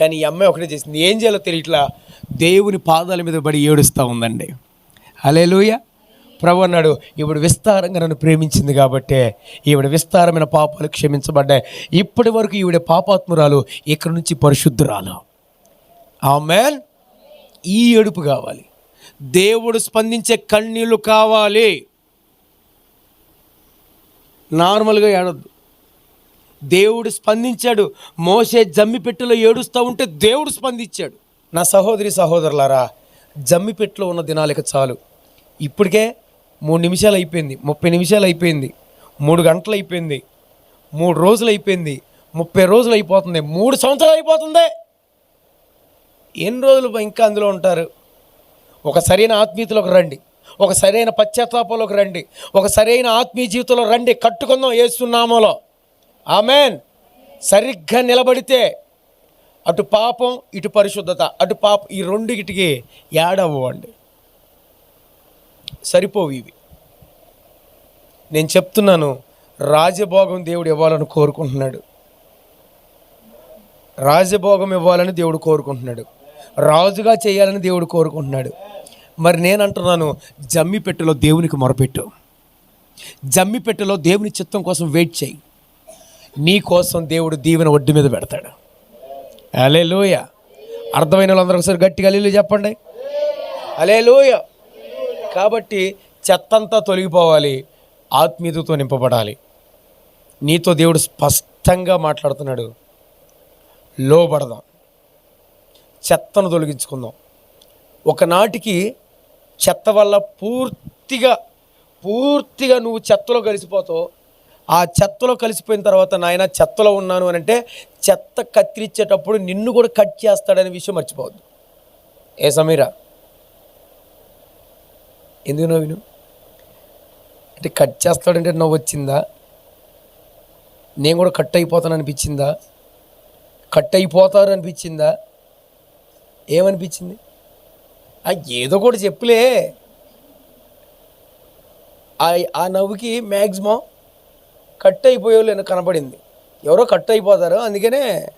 కానీ ఈ అమ్మాయి ఒకటే చేసింది. ఏం చేయాలో తెలియట్లా దేవుని పాదాల మీద పడి ఏడుస్తూ ఉందండి. అలేలుయ ప్రభు అన్నాడు ఈవిడ విస్తారంగా నన్ను ప్రేమించింది కాబట్టే ఈవిడ విస్తారమైన పాపాలు క్షమించబడ్డాయి. ఇప్పటి వరకు ఈవిడ పాపాత్మురాలు ఇక్కడి నుంచి పరిశుద్ధురాలు. ఆమెన్. ఈ ఏడుపు కావాలి. దేవుడు స్పందించే కన్నీళ్ళు కావాలి. నార్మల్గా ఏడొద్దు. దేవుడు స్పందించాడు. మోసే జమ్మిపెట్టెలో ఏడుస్తూ ఉంటే దేవుడు స్పందించాడు. నా సహోదరి సహోదరులారా జమ్మిపెట్టెలో ఉన్న దినాలిక చాలు. ఇప్పటికే మూడు నిమిషాలు అయిపోయింది ముప్పై నిమిషాలు అయిపోయింది మూడు గంటలు అయిపోయింది మూడు రోజులు అయిపోయింది ముప్పై రోజులు అయిపోతుంది మూడు సంవత్సరాలు అయిపోతుంది. ఎన్ని రోజులు ఇంకా అందులో ఉంటారు? ఒక సరైన ఆత్మీయతలోకి రండి. ఒక సరైన పశ్చాత్తాపంలోకి రండి. ఒక సరైన ఆత్మీయ జీవితంలో రండి. కట్టుకుందాం ఏస్తున్నామలో ఆమెన్. సరిగ్గా నిలబడితే అటు పాపం ఇటు పరిశుద్ధత. అటు పాపం ఈ రెండిటికి యాడవ్వండి సరిపోవు ఇవి. నేను చెప్తున్నాను రాజభోగం దేవుడు ఇవ్వాలని కోరుకుంటున్నాడు. రాజభోగం ఇవ్వాలని దేవుడు కోరుకుంటున్నాడు. రాజుగా చేయాలని దేవుడు కోరుకుంటున్నాడు. మరి నేను అంటున్నాను జమ్మిపెట్టెలో దేవునికి మొరపెట్టు. జమ్మిపెట్టెలో దేవుని చిత్తం కోసం వెయిట్ చేయి. నీ కోసం దేవుడు దీవెన ఒడ్డు మీద పెడతాడు. అలే లోయ అర్థమైన వాళ్ళందరూ ఒకసారి గట్టిగా అలీలు చెప్పండి. అలే లోయ కాబట్టి చెత్తంతా తొలగిపోవాలి ఆత్మీయతతో నింపబడాలి. నీతో దేవుడు స్పష్టంగా మాట్లాడుతున్నాడు. లోబడదాం. చెత్తను తొలగించుకుందాం. ఒకనాటికి చెత్త వల్ల పూర్తిగా పూర్తిగా నువ్వు చెత్తలో కలిసిపోతావు. ఆ చెత్తలో కలిసిపోయిన తర్వాత నాయన చెత్తలో ఉన్నాను అని అంటే చెత్త కత్తిరించేటప్పుడు నిన్ను కూడా కట్ చేస్తాడనే విషయం మర్చిపోవద్దు. ఏ సమీరా? ఎందుకు నవ్విను అంటే కట్ చేస్తాడంటే నవ్వు వచ్చిందా నేను కూడా కట్ అయిపోతాను అనిపించిందా? కట్ అయిపోతారు అనిపించిందా? ఏమనిపించింది? ఆ ఏదో కూడా చెప్పులే. ఆ ఆ నవ్వుకి మ్యాక్సిమం కట్ అయిపోయేవాళ్ళు కనపడింది. ఎవరో కట్ అయిపోతారు అందుకనే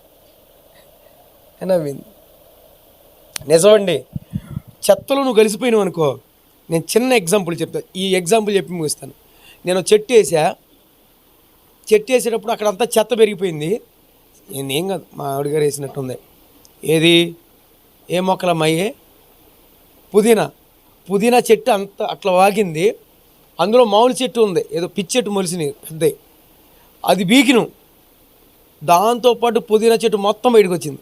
నవ్వింది. నిజమండి. చెత్తలో నువ్వు కలిసిపోయినావు అనుకో నేను చిన్న ఎగ్జాంపుల్ చెప్తా. ఈ ఎగ్జాంపుల్ చెప్పి ముగిస్తాను. నేను చెట్టు వేసా. చెట్టు వేసేటప్పుడు అక్కడంతా చెత్త పెరిగిపోయింది. నేనేం కాదు మా ఆవిడగారు వేసినట్టుంది. ఏది? ఏ మొక్కలమ్మాయి పుదీనా. పుదీనా చెట్టు అంత అట్లా వాగింది. అందులో మామిడి చెట్టు ఉంది. ఏదో పిచ్చెట్టు మొలిసినవి పెద్దవి అది బీకిను. దాంతోపాటు పుదీనా చెట్టు మొత్తం బయటకు వచ్చింది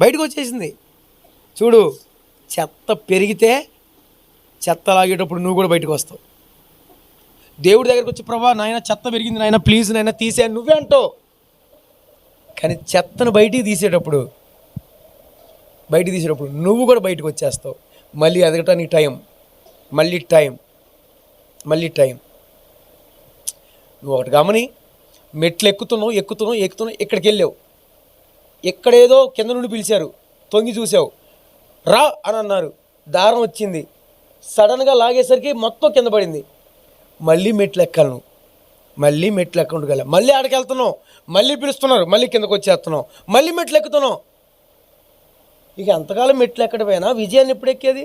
బయటకు వచ్చేసింది చూడు చెత్త పెరిగితే చెత్త లాగేటప్పుడు నువ్వు కూడా బయటకు వస్తావు దేవుడి దగ్గరికి వచ్చి ప్రభా నాయన చెత్త పెరిగింది నాయన ప్లీజ్ నాయన తీసే నువ్వే అంటావు. కానీ చెత్తను బయటికి తీసేటప్పుడు బయటికి తీసేటప్పుడు నువ్వు కూడా బయటకు వచ్చేస్తావు మళ్ళీ ఎదగటానికి టైం. మళ్ళీ టైం. మళ్ళీ టైం. నువ్వు ఒకటి గమని మెట్లు ఎక్కుతున్నావు ఎక్కుతున్నావు ఎక్కుతున్నావు ఇక్కడికి వెళ్ళావు ఎక్కడేదో కింద నుండి పిలిచారు తొంగి చూసావు రా అని అన్నారు దారం వచ్చింది. సడన్గా లాగేసరికి మొత్తం కింద పడింది. మళ్ళీ మెట్లు ఎక్కాలి మళ్ళీ మెట్లు ఎక్కకుండా మళ్ళీ ఆడికి వెళ్తున్నావు మళ్ళీ పిలుస్తున్నారు. మళ్ళీ కిందకు వచ్చేస్తున్నావు మళ్ళీ మెట్లు ఎక్కుతున్నావు ఇక ఎంతకాలం మెట్లు ఎక్కడిపోయినా విజయాన్ని ఎప్పుడు ఎక్కేది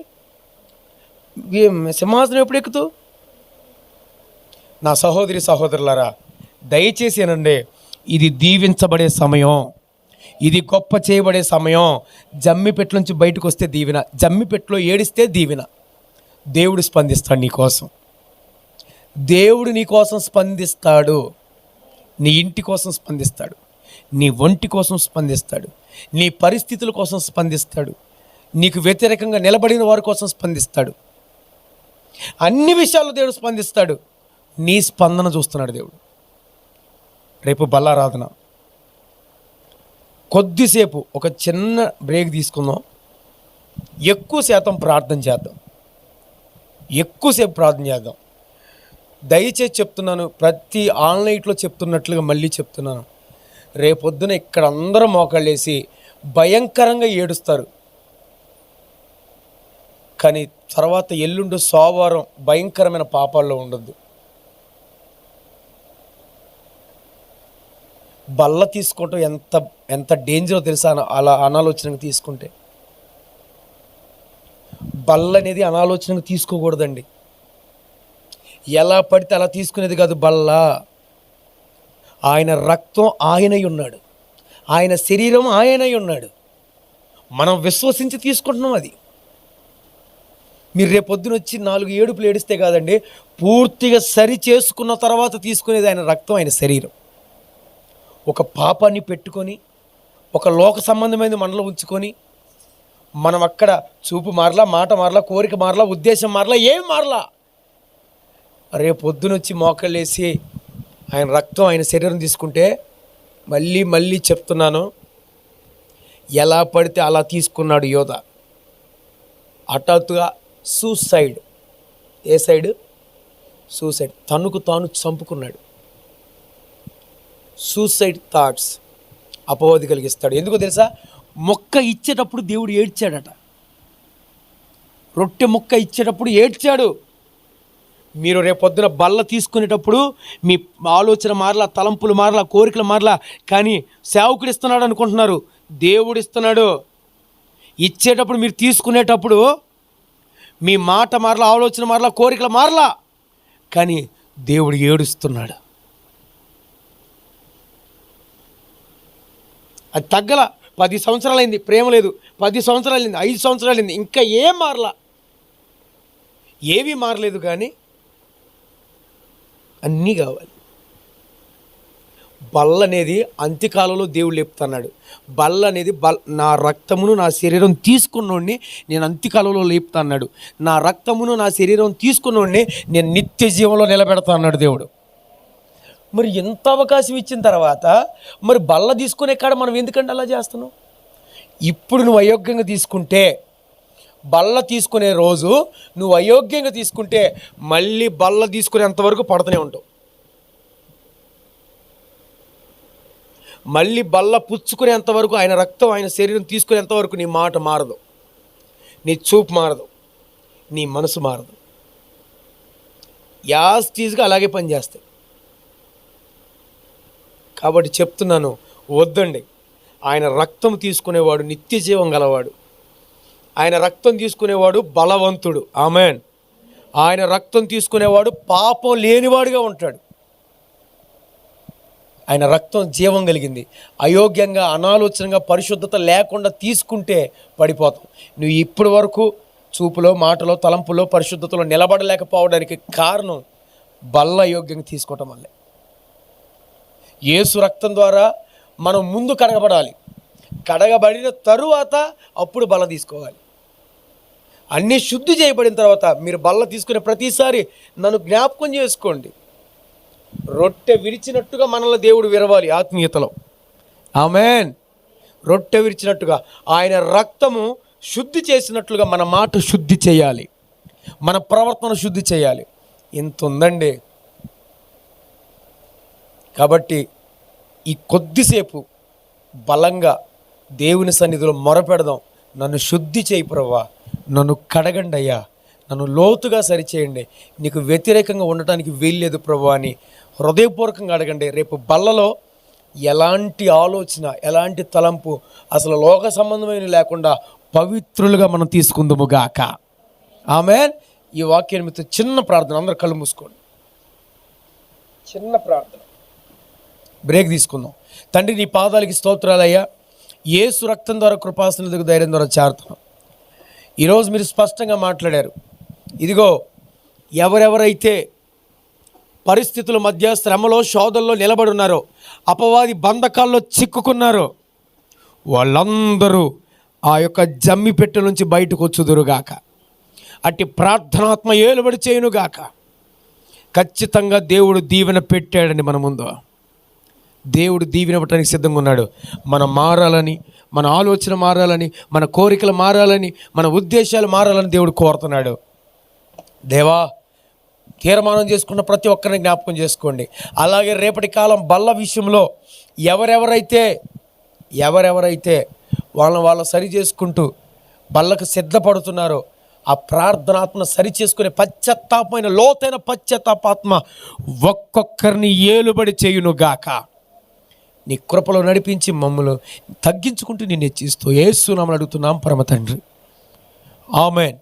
సింహాసనం ఎప్పుడు ఎక్కుతూ నా సహోదరి సహోదరులారా దయచేసి ఏనండి ఇది దీవించబడే సమయం. ఇది గొప్ప చేయబడే సమయం. జమ్మిపెట్ల నుంచి బయటకు వస్తే దీవెన జమ్మిపెట్లో ఏడిస్తే దీవెన. దేవుడు స్పందిస్తాడు నీకోసం దేవుడు నీ కోసం స్పందిస్తాడు. నీ ఇంటి కోసం స్పందిస్తాడు. నీ ఒంటి కోసం స్పందిస్తాడు. నీ పరిస్థితుల కోసం స్పందిస్తాడు. నీకు వ్యతిరేకంగా నిలబడిన వారి కోసం స్పందిస్తాడు. అన్ని విషయాల్లో దేవుడు స్పందిస్తాడు. నీ స్పందన చూస్తున్నాడు దేవుడు. రేపు బల్లారాధన కొద్దిసేపు ఒక చిన్న బ్రేక్ తీసుకుందాం. ఎక్కువ శాతం ప్రార్థన చేద్దాం. ఎక్కువసేపు ప్రార్థన చేద్దాం. దయచేసి చెప్తున్నాను ప్రతి ఆన్లైన్లో చెప్తున్నట్లుగా మళ్ళీ చెప్తున్నాను. రేపొద్దున ఇక్కడ అందరూ మోకాళ్ళేసి భయంకరంగా ఏడుస్తారు. కానీ తర్వాత ఎల్లుండి సోమవారం భయంకరమైన పాపాల్లో ఉండొద్దు. బల్ల తీసుకోవటం ఎంత ఎంత డేంజరో తెలుసా? అలా అనాలోచనగా తీసుకుంటే. బల్ల అనేది అనాలోచనగా తీసుకోకూడదండి. ఎలా పడితే అలా తీసుకునేది కాదు బల్ల. ఆయన రక్తం ఆయనై ఉన్నాడు. ఆయన శరీరం ఆయనై ఉన్నాడు. మనం విశ్వసించి తీసుకుంటున్నాం అది. మీరు రేపొద్దున వచ్చి నాలుగు ఏడుపులు ఏడిస్తే కాదండి పూర్తిగా సరి చేసుకున్న తర్వాత తీసుకునేది ఆయన రక్తం ఆయన శరీరం. ఒక పాపాన్ని పెట్టుకొని ఒక లోక సంబంధమైన మనలో ఉంచుకొని మనం అక్కడ చూపు మారలా మాట మారలా కోరిక మారలా ఉద్దేశం మారలా ఏం మారలా? రేపు పొద్దునొచ్చి మోకళ్ళేసి ఆయన రక్తం ఆయన శరీరం తీసుకుంటే మళ్ళీ మళ్ళీ చెప్తున్నాను ఎలా పడితే అలా తీసుకున్నాడు యోధ. హఠాత్తుగా సూసైడ్ ఏ సైడ్? సూసైడ్. తనుకు తాను చంపుకున్నాడు. సూసైడ్ థాట్స్ అపవాది కలిగిస్తాడు. ఎందుకో తెలుసా? మొక్క ఇచ్చేటప్పుడు దేవుడు ఏడ్చాడట. రొట్టె మొక్క ఇచ్చేటప్పుడు ఏడ్చాడు. మీరు రేపొద్దున బల్ల తీసుకునేటప్పుడు మీ ఆలోచన మారలా తలంపులు మారలా కోరికలు మారలా కానీ సేవకుడు ఇస్తున్నాడు అనుకుంటున్నారు. దేవుడు ఇస్తున్నాడు. ఇచ్చేటప్పుడు మీరు తీసుకునేటప్పుడు మీ మాట మారలా ఆలోచన మారలా కోరికలు మారలా కానీ దేవుడు ఏడుస్తున్నాడు. అది తగ్గల. పది సంవత్సరాలైంది ప్రేమ లేదు. పది సంవత్సరాలైంది ఐదు సంవత్సరాలైంది ఇంకా ఏం మారలా? ఏవి మారలేదు కానీ అన్నీ కావాలి. బల్ల అనేది అంత్యకాలంలో దేవుడు లేపుతున్నాడు. బల్ల అనేది బల్ నా రక్తమును నా శరీరం తీసుకున్నోడిని నేను అంత్యకాలంలో లేపుతాన్నాడు. నా రక్తమును నా శరీరం తీసుకున్నోడిని నేను నిత్య జీవంలో నిలబెడతా అన్నాడు దేవుడు. మరి ఎంత అవకాశం ఇచ్చిన తర్వాత మరి బల్ల తీసుకునే కాడ మనం ఎందుకంటే అలా చేస్తున్నాం? ఇప్పుడు నువ్వు అయోగ్యంగా తీసుకుంటే బల్ల తీసుకునే రోజు నువ్వు అయోగ్యంగా తీసుకుంటే మళ్ళీ బల్ల తీసుకునేంతవరకు పడుతూనే ఉంటావు. మళ్ళీ బల్ల పుచ్చుకునేంతవరకు ఆయన రక్తం ఆయన శరీరం తీసుకునేంతవరకు నీ మాట మారదు. నీ చూపు మారదు. నీ మనసు మారదు. యాస్టీజ్గా అలాగే పనిచేస్తాయి. కాబట్టి చెప్తున్నాను వద్దండి. ఆయన రక్తం తీసుకునేవాడు నిత్య జీవం గలవాడు. ఆయన రక్తం తీసుకునేవాడు బలవంతుడు. ఆమెన్. ఆయన రక్తం తీసుకునేవాడు పాపం లేనివాడుగా ఉంటాడు. ఆయన రక్తం జీవం కలిగింది. అయోగ్యంగా అనాలోచనగా పరిశుద్ధత లేకుండా తీసుకుంటే పడిపోతాం. నువ్వు ఇప్పటి వరకు చూపులో మాటలో తలంపులో పరిశుద్ధతలో నిలబడలేకపోవడానికి కారణం బల్ల అయోగ్యంగా తీసుకోవటం వల్లే. యేసు రక్తం ద్వారా మనం ముందు కడగబడాలి. కడగబడిన తరువాత అప్పుడు బల్ల తీసుకోవాలి. అన్నీ శుద్ధి చేయబడిన తర్వాత మీరు బల్ల తీసుకునే ప్రతిసారి నన్ను జ్ఞాపకం చేసుకోండి. రొట్టె విరిచినట్టుగా మనల్ని దేవుడు విరవాలి ఆత్మీయతలో. ఆమెన్. రొట్టె విరిచినట్టుగా ఆయన రక్తము శుద్ధి చేసినట్లుగా మన మాట శుద్ధి చేయాలి. మన ప్రవర్తన శుద్ధి చేయాలి. ఇంత ఉందండి కాబట్టి ఈ కొద్దిసేపు బలంగా దేవుని సన్నిధిలో మొరపెడదాం. నన్ను శుద్ధి చేయి ప్రవ్వా. నన్ను కడగండి అయ్యా. నన్ను లోతుగా సరిచేయండి. నీకు వ్యతిరేకంగా ఉండటానికి వీల్లేదు ప్రభు అని హృదయపూర్వకంగా అడగండి. రేపు బల్లలో ఎలాంటి ఆలోచన ఎలాంటి తలంపు అసలు లోక సంబంధమైన లేకుండా పవిత్రులుగా మనం తీసుకుందాము గాక. ఆమె ఈ వాక్యాన్ని మీతో చిన్న ప్రార్థన. అందరూ కళ్ళు మూసుకోండి. చిన్న ప్రార్థన. బ్రేక్ తీసుకుందాం. తండ్రి నీ పాదాలకి స్తోత్రాలయ్యా. ఏసు రక్తం ద్వారా కృపాసనలకు ధైర్యం ద్వారా చేరుతున్నాం ఈరోజు మీరు స్పష్టంగా మాట్లాడారు. ఇదిగో ఎవరెవరైతే పరిస్థితుల మధ్య శ్రమలో శోధనలో నిలబడి ఉన్నారో అపవాది బంధకాల్లో చిక్కుకున్నారో వాళ్ళందరూ ఆ యొక్క జమ్మి పెట్టె నుంచి బయటకు వచ్చుదురుగాక. అట్టి ప్రార్థనాత్మ ఏలుబడి చేయునుగాక. ఖచ్చితంగా దేవుడు దీవెన పెట్టాడని మన ముందు దేవుడు దీవెనివ్వటానికి సిద్ధంగా ఉన్నాడు. మనం మారాలని మన ఆలోచన మారాలని మన కోరికలు మారాలని మన ఉద్దేశాలు మారాలని దేవుడు కోరుతున్నాడు. దేవా తీర్మానం చేసుకున్న ప్రతి ఒక్కరిని జ్ఞాపకం చేసుకోండి. అలాగే రేపటి కాలం బల్ల విషయంలో ఎవరెవరైతే ఎవరెవరైతే వాళ్ళని వాళ్ళు సరి చేసుకుంటూ బల్లకు సిద్ధపడుతున్నారో ఆ ప్రార్థనాత్మను సరి చేసుకునే పశ్చాత్తాపమైన లోతైన పశ్చాత్తాపాత్మ ఒక్కొక్కరిని ఏలుబడి చేయును గాక నీ కృపలో నడిపించి మమ్మల్ని తగ్గించుకుంటూ నిన్ను హెచ్చిస్తూ ఏసునామని అడుగుతున్నాం పరమ తండ్రి ఆమెన్.